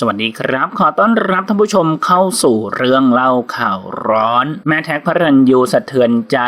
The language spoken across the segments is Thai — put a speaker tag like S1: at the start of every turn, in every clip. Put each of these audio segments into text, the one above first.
S1: สวัสดีครับ ขอต้อนรับท่านผู้ชมเข้าสู่เรื่องเล่าข่าวร้อน แม่แท็กพระรันยูสะเทือนใจ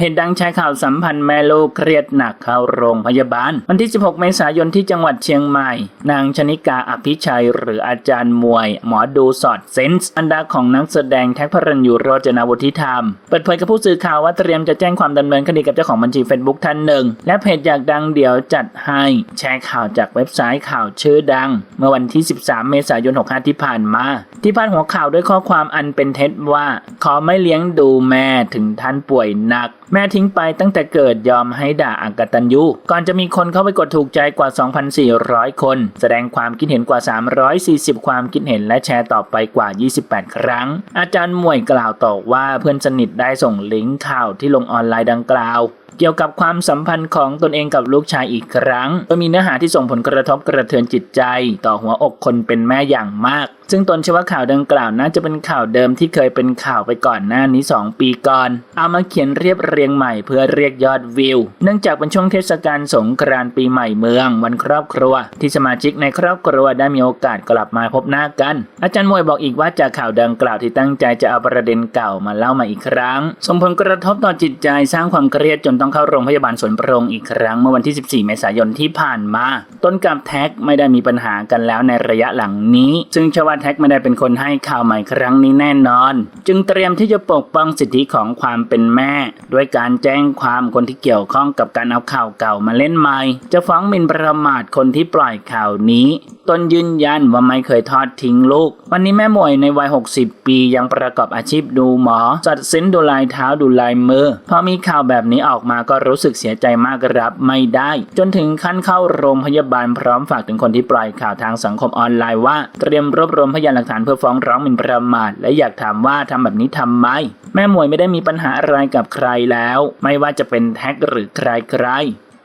S1: เพจดังแชร์ข่าวสัมพันธ์แม่ลูกเครียดหนักเข้าโรงพยาบาล วันที่ 16 เมษายนที่จังหวัดเชียงใหม่ นางชนิกาอภิชัย หรืออาจารย์มวย หมอดูสอดเซนส์อันดาของนักแสดงแท็กพรันยูโรจนาวุฒิธรรม เปิดเผยกับผู้สื่อข่าวว่าเตรียมจะแจ้งความดำเนินคดีกับเจ้าของบัญชีเฟซบุ๊กท่านหนึ่ง และเพจอยากดังเดี๋ยวจัดให้แชร์ข่าวจากเว็บไซต์ข่าวชื่อดัง เมื่อวันที่ 13 เมษายน 65 ที่ผ่านมา ที่พาดหัวข่าวด้วยข้อความอันเป็นเท็จว่าขอไม่เลี้ยงดูแม่ถึงท่านป่วยหนักแม่ทิ้งไปตั้งแต่เกิดยอมให้ด่าอากตันยูก่อนจะมีคนเข้าไปกดถูกใจกว่า 2,400 คน แสดงความคิดเห็นกว่า 340 ความคิดเห็นและแชร์ต่อไปกว่า 28 ครั้ง อาจารย์มวยกล่าวต่อว่าเพื่อนสนิทได้ส่งลิงก์ข่าวที่ลงออนไลน์ดังกล่าวเกี่ยวกับความสัมพันธ์ของตนเองกับลูกชายอีกครั้งโดยมีเนื้อหาที่ส่งผลกระทบกระเทือนจิตใจ ต่อหัวอกคนเป็นแม่อย่างมาก ซึ่งตนเชื่อว่าข่าวดังกล่าวน่าจะเป็นข่าวเดิมที่เคยเป็นข่าวไปก่อนหน้านี้ 2 ปีก่อน เอามาเขียนเรียบเรียงใหม่เพื่อเรียกยอดวิว เนื่องจากเป็นช่วงเทศกาลสงกรานต์ปีใหม่เมือง วันครอบครัว ที่สมาชิกในครอบครัวได้มีโอกาสกลับมาพบหน้ากัน อาจารย์มวยบอกอีกว่าจากข่าวดังกล่าวที่ตั้งใจจะเอาประเด็นเก่ามาเล่ามาอีกครั้ง ส่งผลกระทบต่อจิตใจสร้างความเครียดจนต้องเข้าโรงพยาบาลสวนปรงอีกครั้งเมื่อวันที่ 14 เมษายนที่ผ่านมา ต้นกับแท็กไม่ได้มีปัญหากันแล้วในระยะหลังนี้ ซึ่งชื่อว่าแท็กไม่ได้เป็นคนให้ข่าวใหม่ครั้งนี้แน่นอน จึงเตรียมที่จะปกป้องสิทธิของความเป็นแม่ ด้วยการแจ้งความคนที่เกี่ยวข้องกับการเอาข่าวเก่ามาเล่นใหม่ จะฟ้องหมิ่นประมาทคนที่ปล่อยข่าวนี้ ตนยืนยันว่าไม่เคยทอดทิ้งลูก วันนี้แม่หมวยในวัย 60 ปียังประกอบอาชีพดูหมอ จัดเส้นดูลายเท้าดูลายมือ พอมีข่าวแบบนี้ออกมาก็รู้สึกเสียใจมากรับไม่ได้ จนถึงขั้นเข้าโรงพยาบาลพร้อมฝากถึงคนที่ปล่อยข่าวทางสังคมออนไลน์ว่า เตรียมรวบรวมพยานหลักฐานเพื่อฟ้องร้องหมิ่นประมาท และอยากถามว่าทำแบบนี้ทำไม แม่หมวยไม่ได้มีปัญหาอะไรกับใครแล้ว ไม่ว่าจะเป็นแท็กหรือใครใคร